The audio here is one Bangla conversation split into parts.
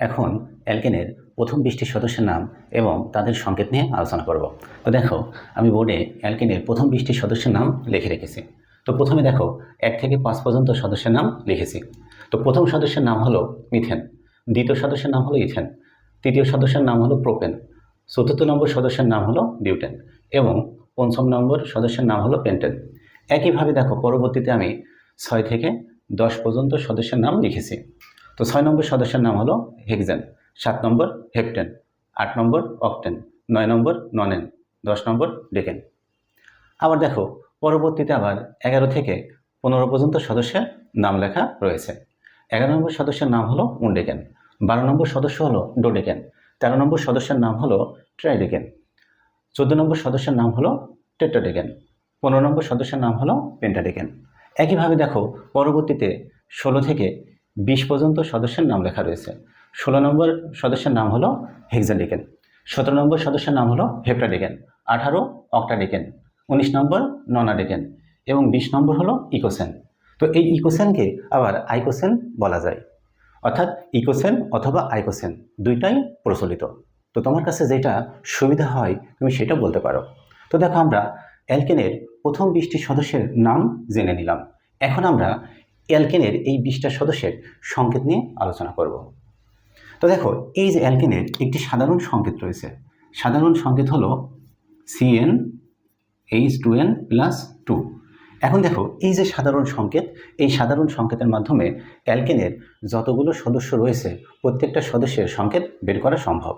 এখন অ্যালকেনের প্রথম বিশটি সদস্যের নাম এবং তাদের সংকেত নিয়ে আলোচনা করব। তো দেখো, আমি বোর্ডে অ্যালকেনের প্রথম বিশটি সদস্যের নাম লিখে রেখেছি। তো প্রথমে দেখো, এক থেকে পাঁচ পর্যন্ত সদস্যের নাম লিখেছি। তো প্রথম সদস্যের নাম হলো মিথেন, দ্বিতীয় সদস্যের নাম হলো ইথেন, তৃতীয় সদস্যের নাম হলো প্রোপেন, চতুর্থ নম্বর সদস্যের নাম হলো বিউটেন এবং পঞ্চম নম্বর সদস্যের নাম হলো পেন্টেন। একইভাবে দেখো, পরবর্তীতে আমি ছয় থেকে দশ পর্যন্ত সদস্যের নাম লিখেছি। তো ছয় নম্বর সদস্যের নাম হলো হেক্সেন, সাত নম্বর হেপটেন আট নম্বর অকটেন, নয় নম্বর ননেন, দশ নম্বর ডেকেন। আবার দেখো, পরবর্তীতে আবার এগারো থেকে পনেরো পর্যন্ত সদস্যের নাম লেখা রয়েছে। এগারো নম্বর সদস্যের নাম হলো উন্ডেকেন, বারো নম্বর সদস্য হলো ডোডেকেন, তেরো নম্বর সদস্যের নাম হলো ট্রাইডেকেন, চোদ্দ নম্বর সদস্যের নাম হলো টেট্রাডেকেন, পনেরো নম্বর সদস্যের নাম হলো পেন্টাডেকেন। একইভাবে দেখো, পরবর্তীতে ষোলো থেকে বিশ পর্যন্ত সদস্যের নাম লেখা রয়েছে। ষোলো নম্বর সদস্যের নাম হলো হেক্সাডেকেন। সতেরো নম্বর সদস্যের নাম হলো হেপ্টাডেকেন। আঠারো অক্টাডেকেন। উনিশ নম্বর ননাডেকেন। এবং বিশ নম্বর হলো ইকোসেন। তো এই ইকোসেনকে আবার আইকোসেন বলা যায়। অর্থাৎ ইকোসেন অথবা আইকোসেন দুইটাই প্রচলিত। তো তোমার কাছে যেটা সুবিধা হয়, তুমি সেটা বলতে পারো। তো দেখো আমরা অ্যালকেনের প্রথম বিশটি সদস্যের নাম জেনে নিলাম। এখন আমরা অ্যালকেনের এই বিশটা সদস্যের সংকেত নিয়ে আলোচনা করব। তো দেখো, এই যে অ্যালকেনের একটি সাধারণ সংকেত রয়েছে। সাধারণ সংকেত হলো C N H two N plus two এখন দেখো, এই যে সাধারণ সংকেত, এই সাধারণ সংকেতের মাধ্যমে অ্যালকেনের যতগুলো সদস্য রয়েছে, প্রত্যেকটা সদস্যের সংকেত বের করা সম্ভব।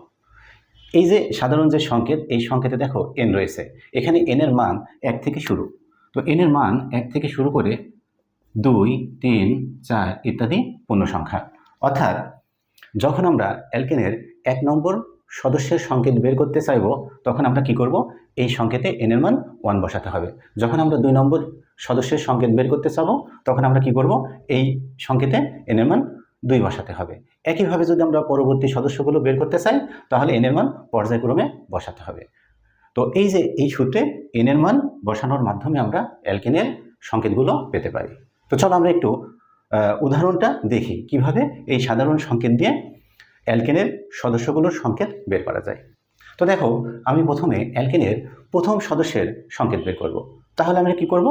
এই যে সাধারণ যে সংকেত, এই সংকেতে দেখো এন রয়েছে। এখানে এনের মান এক থেকে শুরু। তো এনের মান এক থেকে শুরু করে দুই, তিন, চার ইত্যাদি পূর্ণ সংখ্যা অর্থাৎ যখন আমরা অ্যালকেনের এক নম্বর সদস্যের সংকেত বের করতে চাইব, তখন আমরা কি করব? এই সংকেতে এনের মান ওয়ান বসাতে হবে। যখন আমরা দুই নম্বর সদস্যের সংকেত বের করতে চাবো, তখন আমরা কি করব? এই সংকেতে এনের মান দুই বসাতে হবে। একইভাবে যদি আমরা পরবর্তী সদস্যগুলো বের করতে চাই, তাহলে এনের মান পর্যায়ক্রমে বসাতে হবে। তো এই যে এই সূত্রে এনের মান বসানোর মাধ্যমে আমরা অ্যালকেনের সংকেতগুলো পেতে পারি। তো চলো আমরা একটু উদাহরণটা দেখি। কীভাবে এই সাধারণ সংকেত দিয়ে অ্যালকেনের সদস্যগুলোর সংকেত বের করা যায়? তো দেখো, আমি প্রথমে অ্যালকেনের প্রথম সদস্যের সংকেত বের করব। তাহলে আমরা কি করব?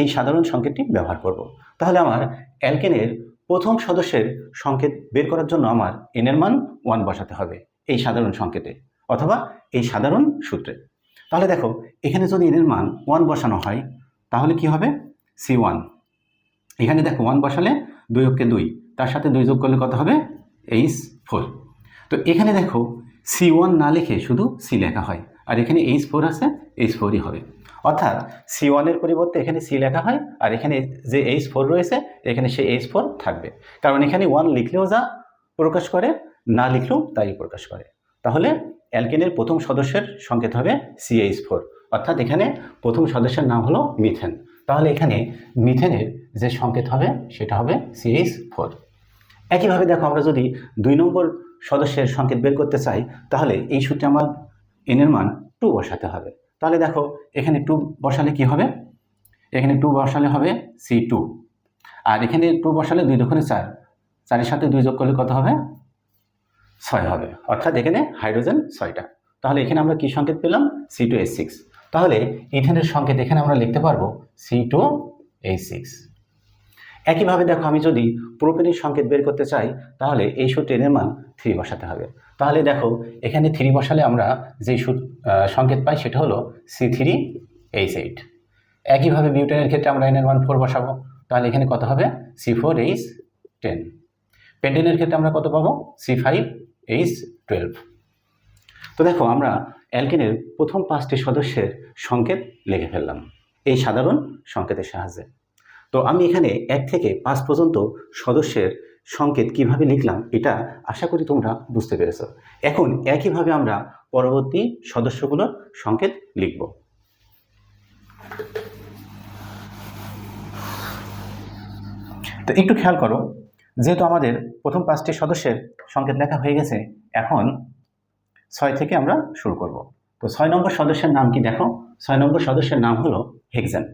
এই সাধারণ সংকেতটি ব্যবহার করব। তাহলে আমার অ্যালকেনের প্রথম সদস্যের সংকেত বের করার জন্য আমার এনের মান ওয়ান বসাতে হবে এই সাধারণ সংকেতে, অথবা এই সাধারণ সূত্রে। তাহলে দেখো, এখানে যদি এনের মান ওয়ান বসানো হয়, তাহলে কি হবে? সি ওয়ান এখানে দেখো ওয়ান বসালে দুই অক্ষে দুই, তার সাথে দুই যোগ করলে কত হবে? এইচ ফোর তো এখানে দেখো সি ওয়ান না লিখে শুধু সি লেখা হয়, আর এখানে এইচ ফোর আছে এইচ ফোরই হবে। অর্থাৎ সি ওয়ানের পরিবর্তে এখানে সি লেখা হয়, আর এখানে যে এইচ ফোর রয়েছে, এখানে সে এইচ ফোর থাকবে। কারণ এখানে ওয়ান লিখলেও যা প্রকাশ করে, না লিখলেও তাই প্রকাশ করে। তাহলে অ্যালকেনের প্রথম সদস্যের সংকেত হবে সিএইচ ফোর অর্থাৎ এখানে প্রথম সদস্যের নাম হলো মিথেন। তাহলে এখানে মিথেনের যে সংকেত হবে, সেটা হবে সিএইচ ফোর। একইভাবে দেখো, আমরা যদি দুই নম্বর সদস্যের সংকেত বের করতে চাই, তাহলে এই সূত্রে আমার এনের মান টু বসাতে হবে। তাহলে দেখো, এখানে টু বসালে কি হবে? এখানে টু বসালে হবে সি টু আর এখানে টু বসালে দুই দোকানে চার। চারের সাথে দুই যোগ করলে কত হবে? ছয় হবে। অর্থাৎ এখানে হাইড্রোজেন ছয়টা। তাহলে এখানে আমরা কি সংকেত পেলাম? সি টু এস সিক্স তাহলে ইথেনের সংকেত এখানে আমরা লিখতে পারব সি টু এইচ সিক্স একইভাবে দেখো, আমি যদি প্রোপেনের সংকেত বের করতে চাই, তাহলে এই সূত্রে এনের মান থ্রি বসাতে হবে। তাহলে দেখো, এখানে থ্রি বসালে আমরা যে সংকেত পাই, সেটা হলো সি থ্রি এইচ এইট একইভাবে বিউটেনের ক্ষেত্রে আমরা এনের মান ফোর বসাবো। তাহলে এখানে কত হবে? সি ফোর এইচ টেন পেন্টেনের ক্ষেত্রে আমরা কত পাবো? সি ফাইভ এইচ টুয়েলভ তো দেখো, আমরা অ্যালকেনের প্রথম পাঁচটি সদস্যের সংকেত লিখে ফেললাম। এই সাধারণ সংকেতের সাহায্যে। তো আমি এখানে এক থেকে পাঁচ পর্যন্ত সদস্যের সংকেত কীভাবে লিখলাম, এটা আশা করি তোমরা বুঝতে পেরেছ। এখন একইভাবে আমরা পরবর্তী সদস্যগুলোর সংকেত লিখব। তো একটু খেয়াল করো, যেহেতু আমাদের প্রথম পাঁচটি সদস্যের সংকেত লেখা হয়ে গেছে, এখন ছয় থেকে আমরা শুরু করব। তো ছয় নম্বর সদস্যের নাম কি দেখো? ছয় নম্বর সদস্যের নাম হলো হেক্সেন।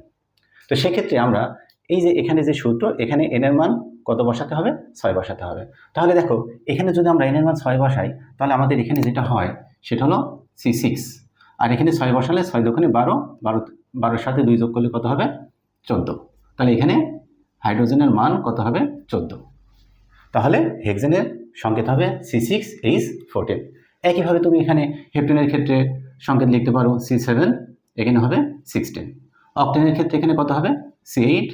তো সেক্ষেত্রে আমরা এই যে এখানে যে সূত্র, এখানে এনের মান কত বসাতে হবে? ছয় বসাতে হবে। তাহলে দেখো, এখানে যদি আমরা এনের মান ছয় বসাই, তাহলে আমাদের এখানে যেটা হয়, সেটা হলো সি সিক্স আর এখানে ছয় বসালে ছয় দোকানে বারো বারো, বারোর সাথে দুই যোগ করলে কত হবে? চোদ্দ। তাহলে এখানে হাইড্রোজেনের মান কত হবে? চোদ্দ। তাহলে হেক্সেনের সংকেত হবে সি সিক্স এইচ ফোরটিন একইভাবে তুমি এখানে হেপটেনের ক্ষেত্রে সংকেত লিখতে পারো সি সেভেন এখানে হবে সিক্সটিন অক্টেনের ক্ষেত্রে এখানে কত হবে? সি এইট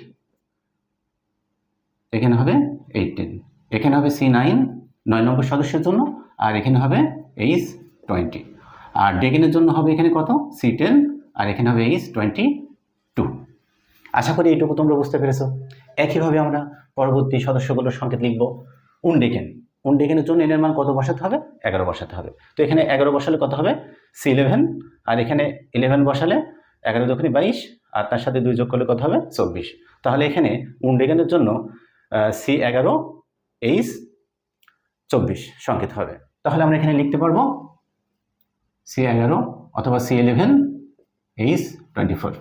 এখানে হবে এইটিন এখানে হবে সি নাইন নয় নম্বর সদস্যের জন্য, আর এখানে হবে এইচ টোয়েন্টি আর ডেগেনের জন্য হবে এখানে কত? সি টেন আর এখানে হবে এইচ টোয়েন্টি টু আশা করি এইটুকু তোমরা বুঝতে পেরেছ। একইভাবে আমরা পরবর্তী সদস্যগুলোর সংকেত লিখব। উনডেকেন উনডেকেনের জন্য এনের মান কত বসাতে হবে? এগারো বসাতে হবে। তো এখানে এগারো বসালে কত হবে? সি ইলেভেন আর এখানে ইলেভেন বসালে এগারো দক্ষিণে বাইশ, আর তার সাথে দুই যোগ করলে কত হবে? চব্বিশ। তাহলে এখানে উনডেকেনের জন্য সি এগারো, এইচ চব্বিশ সংকেত হবে। তাহলে আমরা এখানে লিখতে পারব সি এগারো অথবা C eleven H twenty four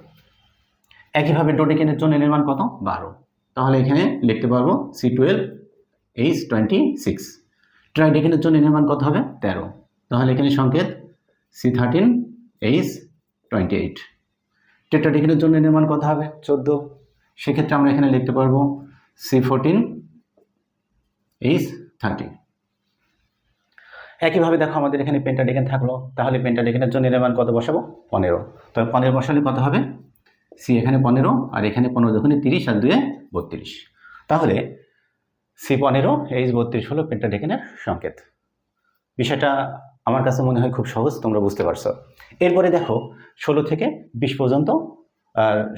একইভাবে ডোডেকেনের জন্য এনের মান কত? বারো। তাহলে এখানে লিখতে পারব C twelve H twenty six ট্রাইডেকেনের জন্য এনের মান কত হবে? তেরো। তাহলে এখানে সংকেত C thirteen H twenty eight টেট্রাডেকেনের জন্য এনের মান কত হবে? চোদ্দ। সেক্ষেত্রে আমরা এখানে লিখতে পারব সি ফোরটিন এইচ থার্টি একইভাবে দেখো আমাদের এখানে পেন্টাডেকেন থাকল। তাহলে পেন্টাডেকেনের জন্য এর মান কত বসাবো? পনেরো। তবে পনেরো বসালে কত হবে? সি এখানে পনেরো আর এখানে পনেরো দোকানে তিরিশ আর দুয়ে বত্রিশ। তাহলে সি পনেরো এইচ বত্রিশ হলো পেন্টাডেকেনের সংকেত। বিষয়টা আমার কাছে মনে হয় খুব সহজ, তোমরা বুঝতে পারছ। এরপরে দেখো, ষোলো থেকে বিশ পর্যন্ত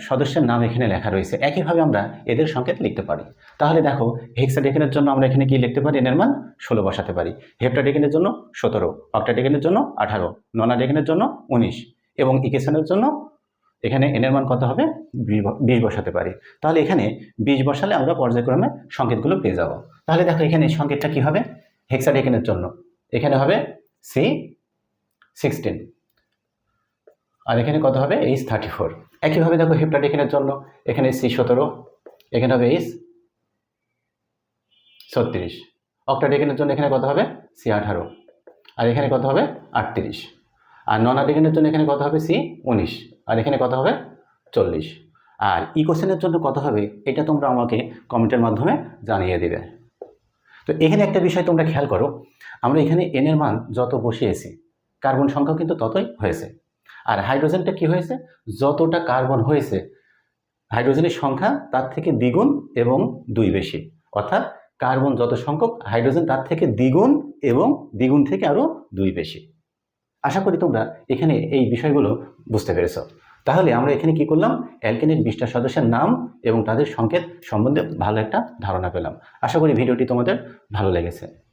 সদস্যের নাম এখানে লেখা রয়েছে। একইভাবে আমরা এদের সংকেত লিখতে পারি। তাহলে দেখো, হেক্সাডেকেনের জন্য আমরা এখানে কি লিখতে পারি? এনের মান ষোলো বসাতে পারি। হেপ্টাডেকেনের জন্য সতেরো, অক্টাডেকেনের জন্য আঠারো, ননাডেকেনের জন্য উনিশ এবং ইকেশনের জন্য এখানে এনের মান কত হবে? বিশ বসাতে পারি। তাহলে এখানে বিশ বসালে আমরা পর্যায়ক্রমে সংকেতগুলো পেয়ে যাব। তাহলে দেখো এখানে সংকেতটা কি হবে? হেক্সাডেকেনের জন্য। এখানে হবে সি সিক্সটিন আর এখানে কত হবে? এইচ থার্টি ফোর একইভাবে দেখো হেপ্টাডেকেনের জন্য। এখানে সি সতেরো। এখানে হবে এইচ ছত্রিশ। অক্টাডেকেনের জন্য এখানে কত হবে? সি আঠারো। আর এখানে কত হবে? আটত্রিশ। আর নন আডেকেনের জন্য এখানে কত হবে? সি উনিশ। আর এখানে কত হবে? চল্লিশ। আর ইকোসেনের জন্য কত হবে? এটা তোমরা আমাকে কমেন্টের মাধ্যমে জানিয়ে দেবে। তো এখানে একটা বিষয় তোমরা খেয়াল করো, আমরা এখানে এনের মান যত বসিয়েছি কার্বন সংখ্যাও কিন্তু ততই হয়েছে। আর হাইড্রোজেনটা কি হয়েছে? যতটা কার্বন হয়েছে হাইড্রোজেনের সংখ্যা তার থেকে দ্বিগুণ এবং দুই বেশি। অর্থাৎ কার্বন যত সংখ্যক হাইড্রোজেন তার থেকে দ্বিগুণ এবং দ্বিগুণ থেকে আরও দুই বেশি। আশা করি তোমরা এখানে এই বিষয়গুলো বুঝতে পেরেছ। তাহলে আমরা এখানে কি করলাম? অ্যালকেনের বিশটা সদস্যের নাম এবং তাদের সংকেত সম্বন্ধে ভালো একটা ধারণা পেলাম। আশা করি ভিডিওটি তোমাদের ভালো লেগেছে।